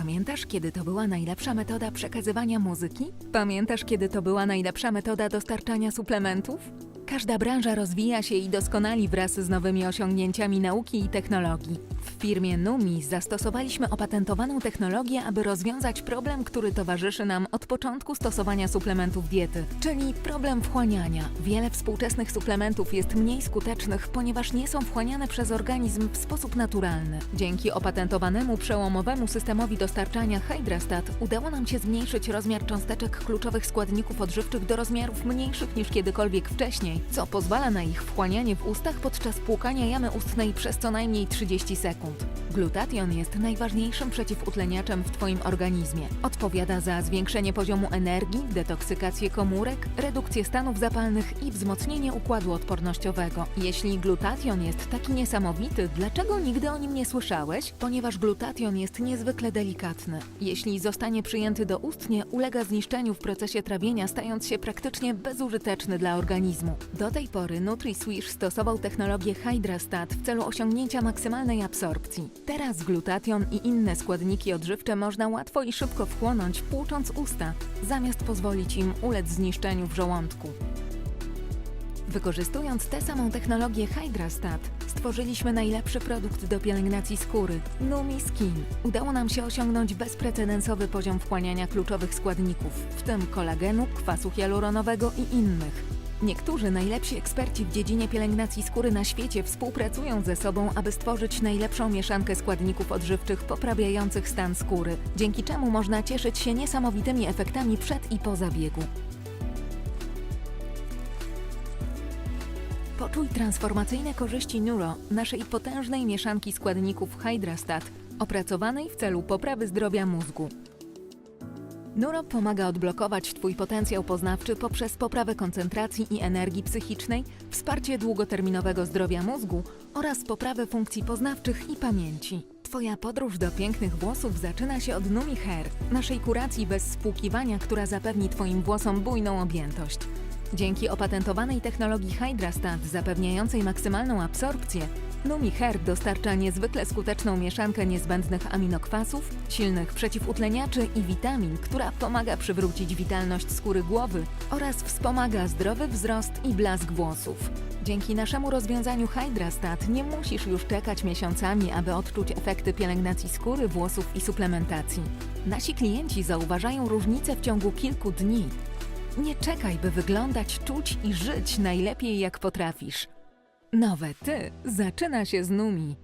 Pamiętasz, kiedy to była najlepsza metoda przekazywania muzyki? Pamiętasz, kiedy to była najlepsza metoda dostarczania suplementów? Każda branża rozwija się i doskonali wraz z nowymi osiągnięciami nauki i technologii. W firmie Numi zastosowaliśmy opatentowaną technologię, aby rozwiązać problem, który towarzyszy nam od początku stosowania suplementów diety, czyli problem wchłaniania. Wiele współczesnych suplementów jest mniej skutecznych, ponieważ nie są wchłaniane przez organizm w sposób naturalny. Dzięki opatentowanemu przełomowemu systemowi dostarczania Hydrastat udało nam się zmniejszyć rozmiar cząsteczek kluczowych składników odżywczych do rozmiarów mniejszych niż kiedykolwiek wcześniej, co pozwala na ich wchłanianie w ustach podczas płukania jamy ustnej przez co najmniej 30 sekund. Glutation jest najważniejszym przeciwutleniaczem w Twoim organizmie. Odpowiada za zwiększenie poziomu energii, detoksykację komórek, redukcję stanów zapalnych i wzmocnienie układu odpornościowego. Jeśli glutation jest taki niesamowity, dlaczego nigdy o nim nie słyszałeś? Ponieważ glutation jest niezwykle delikatny. Jeśli zostanie przyjęty do ustnie, ulega zniszczeniu w procesie trawienia, stając się praktycznie bezużyteczny dla organizmu. Do tej pory NutriSwish stosował technologię Hydrastat w celu osiągnięcia maksymalnej absorpcji. Teraz glutation i inne składniki odżywcze można łatwo i szybko wchłonąć, płucząc usta, zamiast pozwolić im ulec zniszczeniu w żołądku. Wykorzystując tę samą technologię Hydrastat, stworzyliśmy najlepszy produkt do pielęgnacji skóry Numi Skin. Udało nam się osiągnąć bezprecedensowy poziom wchłaniania kluczowych składników, w tym kolagenu, kwasu hialuronowego i innych. Niektórzy najlepsi eksperci w dziedzinie pielęgnacji skóry na świecie współpracują ze sobą, aby stworzyć najlepszą mieszankę składników odżywczych poprawiających stan skóry, dzięki czemu można cieszyć się niesamowitymi efektami przed i po zabiegu. Poczuj transformacyjne korzyści Neuro, naszej potężnej mieszanki składników Hydrastat, opracowanej w celu poprawy zdrowia mózgu. Neuro pomaga odblokować Twój potencjał poznawczy poprzez poprawę koncentracji i energii psychicznej, wsparcie długoterminowego zdrowia mózgu oraz poprawę funkcji poznawczych i pamięci. Twoja podróż do pięknych włosów zaczyna się od Numi Hair, naszej kuracji bez spłukiwania, która zapewni Twoim włosom bujną objętość. Dzięki opatentowanej technologii Hydrastat zapewniającej maksymalną absorpcję, Numi Hair dostarcza niezwykle skuteczną mieszankę niezbędnych aminokwasów, silnych przeciwutleniaczy i witamin, która pomaga przywrócić witalność skóry głowy oraz wspomaga zdrowy wzrost i blask włosów. Dzięki naszemu rozwiązaniu Hydrastat nie musisz już czekać miesiącami, aby odczuć efekty pielęgnacji skóry, włosów i suplementacji. Nasi klienci zauważają różnice w ciągu kilku dni. Nie czekaj, by wyglądać, czuć i żyć najlepiej jak potrafisz. Nowe ty zaczyna się z Numi.